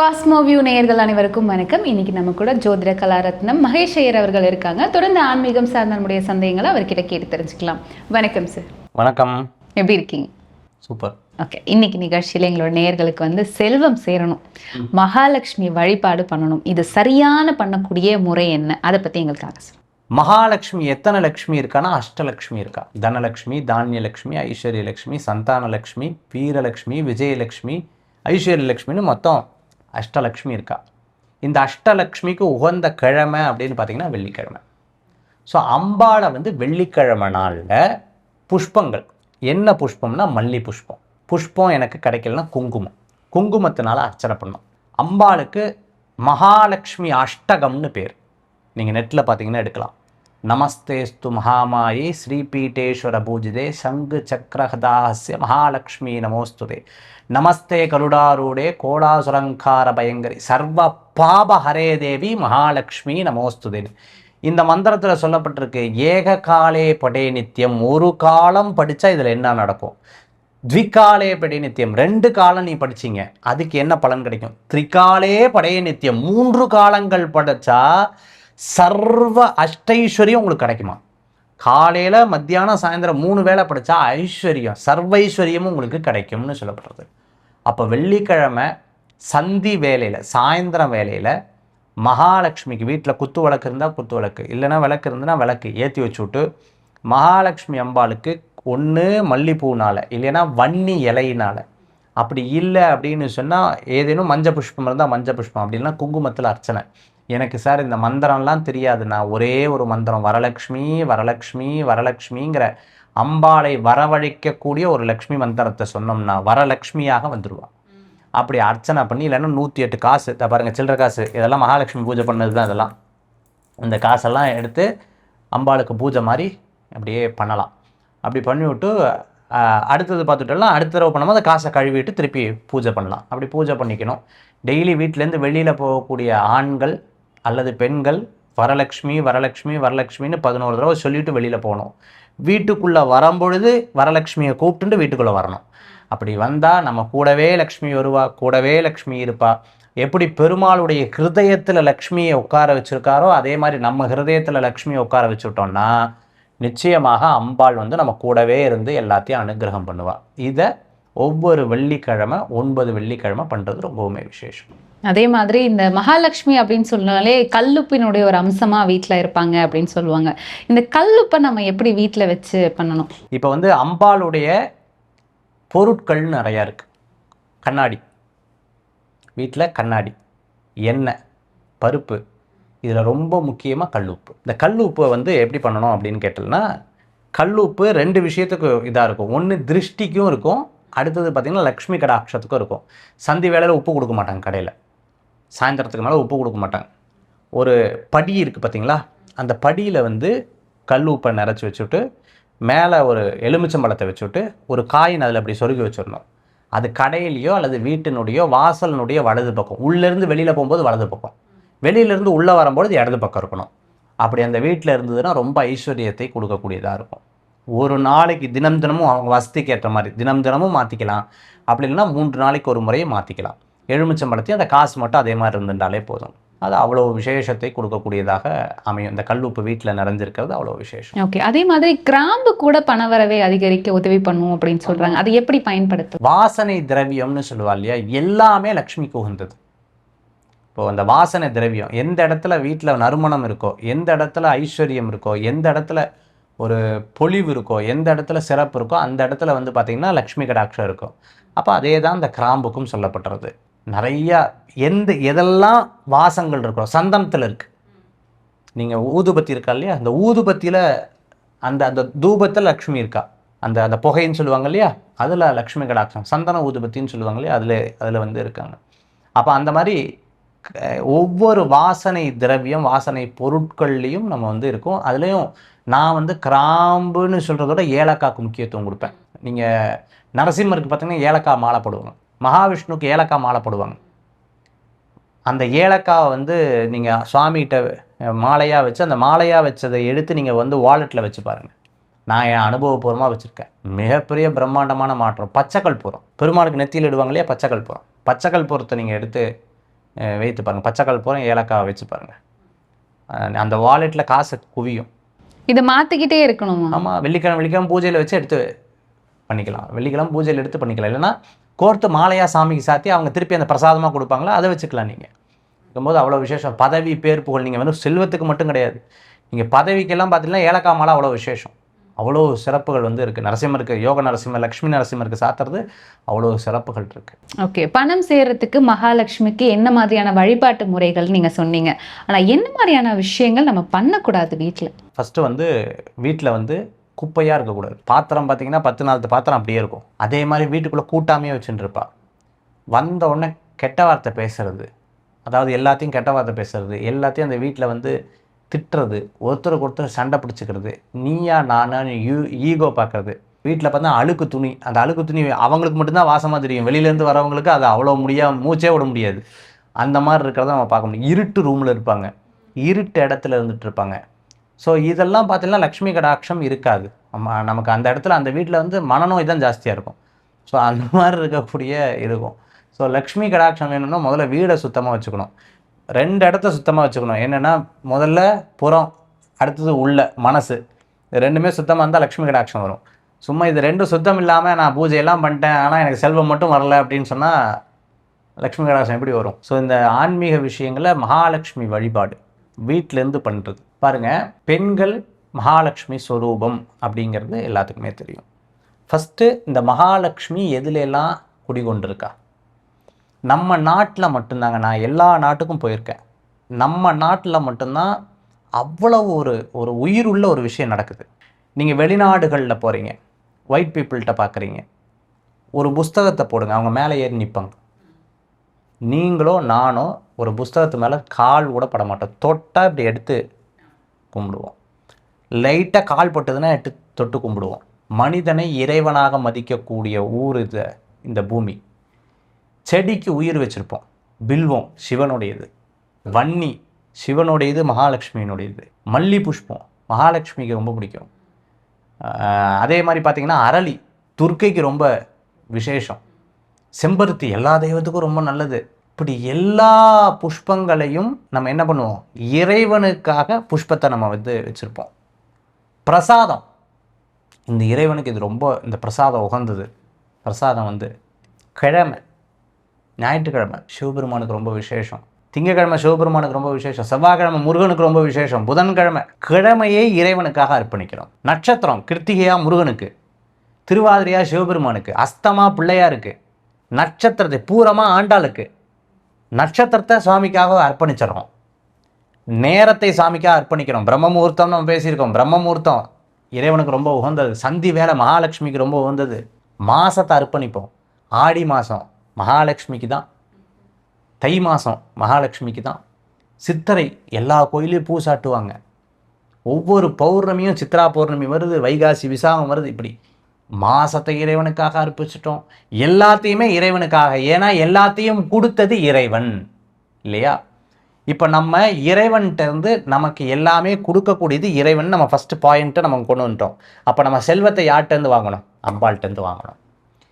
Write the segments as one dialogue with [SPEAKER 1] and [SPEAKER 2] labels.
[SPEAKER 1] Cosmoview நேயர்கள் அனைவருக்கும் வணக்கம். இன்னைக்கு நம்ம கூட ஜோதிட கலாரத்னம் மகேஷ் ஐயர் அவர்கள் இருக்காங்க. தொடர்ந்து ஆன்மீகம் சார்ந்த நம்முடைய சந்தேகங்களை அவர்கிட்ட கேட்டு தெரிஞ்சுக்கலாம். வணக்கம் சார்
[SPEAKER 2] வணக்கம்.
[SPEAKER 1] எப்படி இருக்கீங்க?
[SPEAKER 2] சூப்பர்.
[SPEAKER 1] ஓகே இன்னைக்கு நிகழ்ச்சியில் எங்களோட நேயர்களுக்கு வந்து செல்வம் சேரணும். மகாலட்சுமி வழிபாடு பண்ணணும். இது சரியான பண்ணக்கூடிய முறை என்ன? அதை பற்றி எங்களுக்காக சார்
[SPEAKER 2] மகாலட்சுமி எத்தனை லக்ஷ்மி இருக்கான்னா அஷ்டலக்ஷ்மி இருக்கா. தனலக்ஷ்மி தானியலக்ஷ்மி ஐஸ்வர்யலக்ஷ்மி சந்தானலக்ஷ்மி வீரலக்ஷ்மி விஜயலக்ஷ்மி ஐஸ்வர்யலக்ஷ்மின்னு மொத்தம் அஷ்டலக்ஷ்மி இருக்கா? இந்த அஷ்டலக்ஷ்மிக்கு உகந்த கிழமை அப்படின்னு பார்த்தீங்கன்னா வெள்ளிக்கிழமை. ஸோ அம்பாளை வந்து வெள்ளிக்கிழமை நாளில் புஷ்பங்கள். என்ன புஷ்பம்னா மல்லி புஷ்பம். புஷ்பம் எனக்கு கிடைக்கலனா குங்குமம். குங்குமத்தினால அர்ச்சனை பண்ணோம். அம்பாளுக்கு மகாலட்சுமி அஷ்டகம்னு பேர். நீங்கள் நெட்டில் பார்த்தீங்கன்னா எடுக்கலாம். நமஸ்தேஸ்து மகாமாயி ஸ்ரீபீட்டேஸ்வர பூஜிதே சங்கு சக்கரஹதாஹஸ்ய மகாலட்சுமி நமோஸ்துதே நமஸ்தே கருடாரூடே கோடாசுரங்கார பயங்கரி சர்வ பாப ஹரே தேவி மகாலட்சுமி நமோஸ்துதே இந்த மந்திரத்தில் சொல்லப்பட்டிருக்கு ஏக காலே படே நித்தியம் ஒரு காலம் படித்தா இதில் என்ன நடக்கும்? த்விகாலே படே நித்தியம் ரெண்டு காலம் நீ படிச்சீங்க அதுக்கு என்ன பலன் கிடைக்கும்? த்ரிகாலே படைய நித்தியம் மூன்று காலங்கள் படித்தா சர்வ அஷ்டைஸ்வரியம் உங்களுக்கு கிடைக்குமா? காலையில் மத்தியானம் சாயந்தரம் மூணு வேளை படித்தா ஐஸ்வர்யம் சர்வைஸ்வரியமும் உங்களுக்கு கிடைக்கும்னு சொல்லப்படுறது. அப்போ வெள்ளிக்கிழமை சந்தி வேலையில் சாயந்தரம் வேலையில் மகாலட்சுமிக்கு வீட்டில் குத்து விளக்கு இருந்தால் குத்து விளக்கு இல்லைன்னா விளக்கு இருந்துன்னா விளக்கு ஏற்றி வச்சு விட்டு மகாலட்சுமி அம்பாளுக்கு ஒன்று மல்லிப்பூனால் இல்லைன்னா வன்னி இலையினால். அப்படி இல்லை அப்படின்னு சொன்னால் ஏதேனும் மஞ்சள் புஷ்பம் இருந்தால் மஞ்சள் புஷ்பம் அப்படின்னா குங்குமத்தில் அர்ச்சனை. எனக்கு சார் இந்த மந்திரம்லாம் தெரியாது. நான் ஒரே ஒரு மந்திரம் வரலக்ஷ்மி வரலக்ஷ்மி வரலக்ஷ்மிங்கிற அம்பாளை வரவழைக்கக்கூடிய ஒரு லக்ஷ்மி மந்திரத்தை சொன்னோம்னா வரலக்ஷ்மியாக வந்துடுவாள் அப்படி அர்ச்சனை பண்ணி இல்லைன்னா நூற்றி எட்டு காசு இதை பாருங்கள் சில்லற காசு இதெல்லாம் மகாலட்சுமி பூஜை பண்ணது தான் இதெல்லாம். இந்த காசெல்லாம் எடுத்து அம்பாளுக்கு பூஜை மாதிரி அப்படியே பண்ணலாம். அப்படி பண்ணிவிட்டு அடுத்தது பார்த்துட்டோம்னா அடுத்த தடவை பண்ணும்போது காசை கழுவிட்டு திருப்பி பூஜை பண்ணலாம். அப்படி பூஜை பண்ணிக்கணும். டெய்லி வீட்டிலேருந்து வெளியில் போகக்கூடிய ஆண்கள் அல்லது பெண்கள் வரலட்சுமி வரலக்ஷ்மி வரலட்சுமின்னு பதினோரு தடவை சொல்லிட்டு வெளியில் போகணும். வீட்டுக்குள்ளே வரும்பொழுது வரலக்ஷ்மியை கூப்பிட்டுட்டு வீட்டுக்குள்ளே வரணும். அப்படி வந்தால் நம்ம கூடவே லக்ஷ்மி வருவா கூடவே லக்ஷ்மி இருப்பா. எப்படி பெருமாளுடைய ஹிருதயத்தில் லக்ஷ்மியை உட்கார வச்சுருக்காரோ அதே மாதிரி நம்ம ஹிருதயத்தில் லக்ஷ்மியை உட்கார வச்சுட்டோம்னா நிச்சயமாக அம்பாள் வந்து நம்ம கூடவே இருந்து எல்லாத்தையும் அனுகிரகம் பண்ணுவாள் இதை ஒவ்வொரு வெள்ளிக்கிழமை ஒன்பது வெள்ளிக்கிழமை பண்ணுறது ரொம்பவுமே விசேஷம்.
[SPEAKER 1] அதே மாதிரி இந்த மகாலட்சுமி அப்படின்னு சொன்னாலே கல்லுப்பினுடைய ஒரு அம்சமாக வீட்டில் இருப்பாங்க அப்படின்னு சொல்லுவாங்க. இந்த கல்லுப்பை நம்ம எப்படி வீட்டில் வச்சு பண்ணணும்?
[SPEAKER 2] இப்போ வந்து அம்பாளுடைய பொருட்கள் நிறையா இருக்குது கண்ணாடி. வீட்டில் கண்ணாடி எண்ணெய் பருப்பு. இதில் ரொம்ப முக்கியமாக கல்லுப்பு. இந்த கல்லுப்பை வந்து எப்படி பண்ணணும் அப்படின்னு கேட்டோம்னா கல்லுப்பு ரெண்டு விஷயத்துக்கு இதாக இருக்கும். ஒன்று திருஷ்டிக்கும் இருக்கும். அடுத்தது பார்த்திங்கன்னா லக்ஷ்மி கடாட்சத்துக்கும் இருக்கும். சந்தி வேலையில் உப்பு கொடுக்க மாட்டாங்க கடையில். சாயந்தரத்துக்கு மேலே உப்பு கொடுக்க மாட்டாங்க ஒரு படி இருக்குது பார்த்தீங்களா அந்த படியில் வந்து கல் உப்பை நிறச்சி வச்சுட்டு மேலே ஒரு எலுமிச்சம்பழத்தை வச்சுட்டு ஒரு காயின் அதில் அப்படி சொருகி வச்சிடணும். அது கடையிலையோ அல்லது வீட்டினுடைய வாசலினுடைய வலது பக்கம். உள்ளேருந்து வெளியில் போகும்போது வலது பக்கம். வெளியிலேருந்து உள்ளே வரும்பொழுது இடது பக்கம் இருக்கணும். அப்படி அந்த வீட்டில் இருந்ததுன்னா ரொம்ப ஐஸ்வர்யத்தை கொடுக்கக்கூடியதாக இருக்கும். ஒரு நாளைக்கு தினம் தினமும் அவங்க வசதிக்கு ஏற்ற மாதிரி தினம் தினமும் மாற்றிக்கலாம் அப்படி இல்லைன்னா மூன்று நாளைக்கு ஒரு முறையை மாற்றிக்கலாம் எலுமிச்சம்பழத்தையும் அந்த காசு மட்டும் அதே மாதிரி இருந்துட்டாலே போதும். அது அவ்வளோ விசேஷத்தை கொடுக்கக்கூடியதாக அமையும். இந்த கல்லுப்பு வீட்டில் நிறைஞ்சிருக்கிறது அவ்வளோ விசேஷம்.
[SPEAKER 1] ஓகே அதே மாதிரி கிராம்பு கூட பணவரவை அதிகரிக்க உதவி பண்ணும் அப்படின்னு சொல்றாங்க. அது எப்படி பயன்படுத்தும்?
[SPEAKER 2] வாசனை திரவியம்னு சொல்லுவா இல்லையா? எல்லாமே லக்ஷ்மிக்கு உகந்தது இப்போ அந்த வாசனை திரவியம் எந்த இடத்துல வீட்டில் நறுமணம் இருக்கோ எந்த இடத்துல ஐஸ்வர்யம் இருக்கோ எந்த இடத்துல ஒரு பொலிவு இருக்கோ எந்த இடத்துல சிறப்பு இருக்கோ அந்த இடத்துல வந்து பார்த்திங்கன்னா லக்ஷ்மி கடாட்சம் இருக்கும். அப்போ அதே தான் இந்த கிராம்புக்கும் சொல்லப்படுறது நிறையா எந்த எதெல்லாம் வாசங்கள் இருக்கோ சந்தனத்தில் இருக்குது நீங்கள் ஊதுபத்தி இருக்கா இல்லையா? அந்த ஊதுபத்தியில் அந்த அந்த தூபத்தில் லக்ஷ்மி இருக்கா? அந்த அந்த புகைன்னு சொல்லுவாங்க இல்லையா? அதில் லக்ஷ்மி கடாட்சம் சந்தன ஊதுபத்தின்னு சொல்லுவாங்க இல்லையா? அதில் அதில் வந்து இருக்காங்க. அப்போ அந்த மாதிரி க- ஒவ்வொரு வாசனை திரவியம் வாசனை பொருட்கள்லேயும் நம்ம வந்து இருக்கோம். அதுலேயும் நான் வந்து கிராம்புன்னு சொல்கிறதோட ஏலக்காய்க்கு முக்கியத்துவம் கொடுப்பேன். நீங்கள் நரசிம்மருக்கு பார்த்தீங்கன்னா ஏலக்காய் மாலை போடுவாங்க. மகாவிஷ்ணுக்கு ஏலக்காய் மாலை போடுவாங்க அந்த ஏலக்காவை வந்து நீங்கள் சுவாமிகிட்ட மாலையாக வச்சு அந்த மாலையாக வச்சதை எடுத்து நீங்கள் வந்து வாலெட்டில் வச்சு பாருங்கள் நான் என் அனுபவபூர்வமாக வச்சுருக்கேன். மிகப்பெரிய பிரம்மாண்டமான மாற்றம். பச்சைக்கல் பூரம். பெருமாளுக்கு நெத்தியில் இடுவாங்க இல்லையா? பச்சைக்கல் பூரம். பச்சைக்கல் பூரத்தை நீங்கள் எடுத்து வைத்து பாருங்கள் பச்சைக்கல் பூரா ஏலக்காய் வச்சு பாருங்கள் அந்த வாலெட்டில் காசு குவியும்.
[SPEAKER 1] இதை மாத்திக்கிட்டே இருக்கணுமா?
[SPEAKER 2] ஆமாம் வெள்ளிக்கிழமை வெள்ளிக்கிழமை பூஜையில் வச்சு எடுத்து பண்ணிக்கலாம். வெள்ளிக்கிழமை பூஜையில் எடுத்து பண்ணிக்கலாம். இல்லைன்னா கோர்த்து மாலையாக சாமிக்கு சாத்தி அவங்க திருப்பி அந்த பிரசாதமாக கொடுப்பாங்களா? அதை வச்சுக்கலாம் நீங்கள் இருக்கும்போது அவ்வளோ விசேஷம். பதவி பேர் புகழ் நீங்கள் வந்து செல்வத்துக்கு மட்டும் கிடையாது. நீங்கள் பதவிக்கெல்லாம் பார்த்தீங்கன்னா ஏலக்காய் மாலை அவ்வளோ விசேஷம். அவ்வளோ சிறப்புகள் வந்து இருக்குது நரசிம்மருக்கு யோக நரசிம்மர் லக்ஷ்மி நரசிம்மருக்கு சாத்துறது அவ்வளோ சிறப்புகள் இருக்குது
[SPEAKER 1] ஓகே. பணம் சேர்றதுக்கு மகாலட்சுமிக்கு என்ன மாதிரியான வழிபாட்டு முறைகள் நீங்க சொன்னீங்க? ஆனா என்ன மாதிரியான விஷயங்கள் நம்ம பண்ணக்கூடாது வீட்ல?
[SPEAKER 2] ஃபஸ்ட்டு வந்து வீட்டில் வந்து குப்பையாக இருக்கக்கூடாது. பாத்திரம் பார்த்தீங்கன்னா பத்து நாலு பாத்திரம் அப்படியே இருக்கும். அதே மாதிரி வீட்டுக்குள்ளே கூட்டாமையே வச்சுட்டுருப்பா வந்த உடனே கெட்ட வார்த்தை பேசுறது. அதாவது எல்லாத்தையும் கெட்ட வார்த்தை பேசுறது. எல்லாத்தையும் அந்த வீட்டில் வந்து திட்டுறது. ஒருத்தருக்கு ஒருத்தர் சண்டை பிடிச்சிக்கிறது. நீயா நானான்னு யூ ஈகோ பார்க்கறது வீட்டில் பார்த்தா அழுக்கு துணி. அந்த அழுக்கு துணி அவங்களுக்கு மட்டும்தான் வாசமாக தெரியும். வெளியிலேருந்து வரவங்களுக்கு அது அவ்வளோ முடியாம மூச்சே விட முடியாது. அந்த மாதிரி இருக்கிறத நம்ம பார்க்க முடியும். இருட்டு ரூமில் இருப்பாங்க. இருட்டு இடத்துல இருந்துகிட்டு இருப்பாங்க. ஸோ இதெல்லாம் பார்த்தீங்கன்னா லக்ஷ்மி கடாட்சம் இருக்காது. நம்ம நமக்கு அந்த இடத்துல அந்த வீட்டில் வந்து மனநோய் தான் ஜாஸ்தியாக இருக்கும். ஸோ அந்த மாதிரி இருக்கக்கூடிய இருக்கும். ஸோ லக்ஷ்மி கடாட்சம் வேணும்னா முதல்ல வீடை சுத்தமாக வச்சுக்கணும். ரெண்டு இடத்த சுத்தமாக வச்சுக்கணும். என்னென்னா முதல்ல புறம் அடுத்தது உள்ள மனசு. இது ரெண்டுமே சுத்தமாக இருந்தால் லக்ஷ்மி கடாட்சம் வரும். சும்மா இது ரெண்டும் சுத்தம் இல்லாமல் நான் பூஜையெல்லாம் பண்ணிட்டேன் ஆனால் எனக்கு செல்வம் மட்டும் வரல அப்படின்னு சொன்னால் லக்ஷ்மி கடாட்சம் எப்படி வரும்? ஸோ இந்த ஆன்மீக விஷயங்களில் மகாலட்சுமி வழிபாடு வீட்டிலேருந்து பண்ணுறது பாருங்கள் பெண்கள் மகாலட்சுமி ஸ்வரூபம் அப்படிங்கிறது எல்லாத்துக்குமே தெரியும். ஃபஸ்ட்டு இந்த மகாலட்சுமி எதுலெல்லாம் குடிகொண்டிருக்கா? நம்ம நாட்டில் மட்டும்தாங்க நான் எல்லா நாட்டுக்கும் போயிருக்கேன். நம்ம நாட்டில் மட்டும்தான் அவ்வளவு ஒரு ஒரு உயிர் உள்ள ஒரு விஷயம் நடக்குது. நீங்கள் வெளிநாடுகளில் போகிறீங்க ஒயிட் பீப்புள்கிட்ட பார்க்குறீங்க ஒரு புஸ்தகத்தை போடுங்க அவங்க மேலே ஏறி நிற்பாங்க நீங்களோ நானோ ஒரு புஸ்தகத்து மேலே கால் கூட பட மாட்டோம். தொட்டால் இப்படி எடுத்து கும்பிடுவோம். லைட்டாக கால் பட்டதுன்னா எடுத்து தொட்டு கும்பிடுவோம். மனிதனை இறைவனாக மதிக்கக்கூடிய ஊர் இது இந்த பூமி. செடிக்கு உயிர் வச்சுருப்போம். பில்வம் சிவனுடையது. வன்னி சிவனுடையது மகாலட்சுமியினுடையது. மல்லி புஷ்பம் மகாலட்சுமிக்கு ரொம்ப பிடிக்கும். அதே மாதிரி பார்த்திங்கன்னா அரளி துர்க்கைக்கு ரொம்ப விசேஷம். செம்பருத்தி எல்லா தெய்வத்துக்கும் ரொம்ப நல்லது. இப்படி எல்லா புஷ்பங்களையும் நம்ம என்ன பண்ணுவோம்? இறைவனுக்காக புஷ்பத்தை நம்ம வந்து வச்சுருப்போம். பிரசாதம். இந்த இறைவனுக்கு இது ரொம்ப இந்த பிரசாதம் உகந்தது. பிரசாதம் வந்து கிழமை ஞாயிற்றுக்கிழமை சிவபெருமானுக்கு ரொம்ப விசேஷம். திங்கக்கிழமை சிவபெருமானுக்கு ரொம்ப விசேஷம். செவ்வாய்க்கிழமை முருகனுக்கு ரொம்ப விசேஷம். புதன்கிழமை கிழமையே இறைவனுக்காக அர்ப்பணிக்கிறோம். நட்சத்திரம் கிருத்திகையா முருகனுக்கு திருவாதிரையா சிவபெருமானுக்கு அஸ்தமா பிள்ளையாருக்கு நட்சத்திரத்தை பூரமாக ஆண்டாளுக்கு நட்சத்திரத்தை சுவாமிக்காக அர்ப்பணிச்சிடறோம். நேரத்தை சாமிக்காக அர்ப்பணிக்கிறோம். பிரம்ம முகூர்த்தம் நம்ம பேசியிருக்கோம். பிரம்ம முகூர்த்தம் இறைவனுக்கு ரொம்ப உகந்தது. சந்தி வேலை மகாலட்சுமிக்கு ரொம்ப உகந்தது. மாதத்தை அர்ப்பணிப்போம். ஆடி மாதம் மகாலட்சுமிக்கு தான். தை மாதம் மகாலட்சுமிக்கு தான். சித்திரை எல்லா கோயிலையும் பூ சாட்டுவாங்க. ஒவ்வொரு பௌர்ணமியும் சித்ரா பௌர்ணமி வருது வைகாசி விசாகம் வருது. இப்படி மாசத்தை இறைவனுக்காக அர்ப்பிச்சிட்டோம். எல்லாத்தையுமே இறைவனுக்காக. ஏன்னா எல்லாத்தையும் கொடுத்தது இறைவன். இல்லையா? இப்போ நம்ம இறைவன்கிட்ட இருந்து நமக்கு எல்லாமே கொடுக்கக்கூடியது இறைவன். நம்ம ஃபஸ்ட்டு பாயிண்ட்டை நம்ம கொண்டு வந்துட்டோம். அப்போ நம்ம செல்வத்தை யார்கிட்டேருந்து வாங்கணும்? அம்பாள்கிட்டேருந்து வாங்கணும்.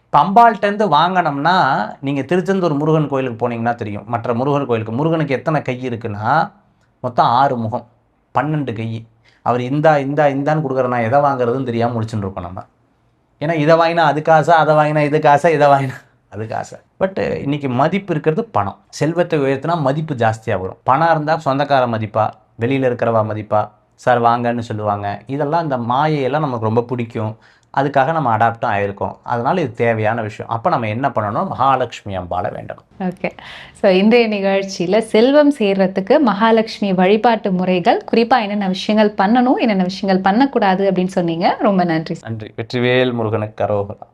[SPEAKER 2] இப்போ அம்பாள்கிட்டேருந்து வாங்கினோம்னா நீங்கள் திருச்செந்தூர் முருகன் கோயிலுக்கு போனீங்கன்னா தெரியும். மற்ற முருகன் கோயிலுக்கு. முருகனுக்கு எத்தனை கை இருக்குன்னா மொத்தம் ஆறு முகம். பன்னெண்டு கை. அவர் இந்தா இந்தா இந்தான்னு கொடுக்குறனா எதை வாங்குறதுன்னு தெரியாமல் முடிச்சுட்டு இருக்கோம் நம்ம. ஏன்னா இதை வாங்கினா அது காசா அதை வாங்கினா இது காசா இதை வாங்கினா அது காசு. பட் இன்னைக்கு மதிப்பு இருக்கிறது பணம். செல்வத்தை உயர்த்தினா மதிப்பு ஜாஸ்தியாக வரும். பணம் இருந்தால் சொந்தக்கார மதிப்பா வெளியில் இருக்கிறவா மதிப்பா சார் வாங்கன்னு சொல்லுவாங்க. இதெல்லாம் இந்த மாயையெல்லாம் நமக்கு ரொம்ப பிடிக்கும். அதுக்காக நம்ம அடாப்டும் ஆயிருக்கோம் அதனால இது தேவையான விஷயம். அப்போ நம்ம என்ன பண்ணணும்? மகாலட்சுமி அம்பாளை வேண்டணும்.
[SPEAKER 1] ஓகே ஸோ இன்றைய நிகழ்ச்சியில் செல்வம் சேர்றதுக்கு மகாலட்சுமி வழிபாட்டு முறைகள் குறிப்பாக என்னென்ன விஷயங்கள் பண்ணணும் என்னென்ன விஷயங்கள் பண்ணக்கூடாது அப்படின்னு சொன்னீங்க. ரொம்ப நன்றி.
[SPEAKER 2] நன்றி. வெற்றிவேல் முருகனுக்கு கரோகரா